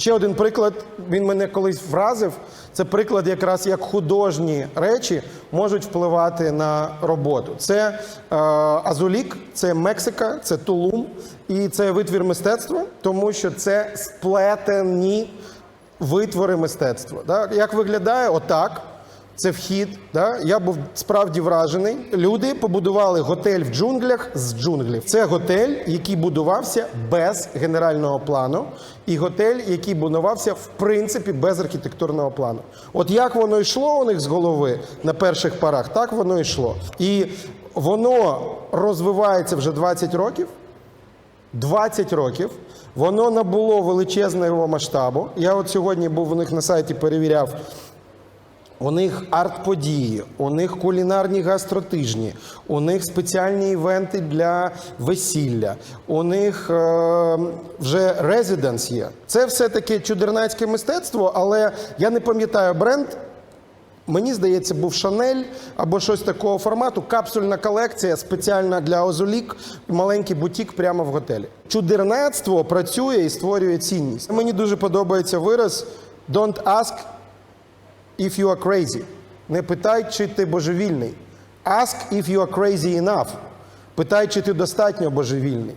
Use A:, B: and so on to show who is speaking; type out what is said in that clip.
A: Ще один приклад, він мене колись вразив. Це приклад, якраз як художні речі можуть впливати на роботу. Це е, Азулік, це Мексика, це Тулум, і це витвір мистецтва, тому що це сплетені витвори мистецтва. Так? Як виглядає? Отак. Це вхід. Да? Я був справді вражений. Люди побудували готель в джунглях з джунглів. Це готель, який будувався без генерального плану, і готель, який будувався в принципі без архітектурного плану. От як воно йшло у них з голови на перших парах, так воно йшло. І воно розвивається вже 20 років. 20 років. Воно набуло величезного масштабу. Я от сьогодні був у них на сайті, перевіряв. У них арт-події, у них кулінарні гастротижні, у них спеціальні івенти для весілля, у них е, вже резиденс є. Це все таки чудернацьке мистецтво, але я не пам'ятаю бренд. Мені здається, був Шанель або щось такого формату. Капсульна колекція спеціальна для Озолік, маленький бутік прямо в готелі. Чудернацтво працює і створює цінність. Мені дуже подобається вираз «Don't ask if you are crazy». Не питай, чи ти божевільний. Ask if you are crazy enough. Питай, чи ти достатньо божевільний.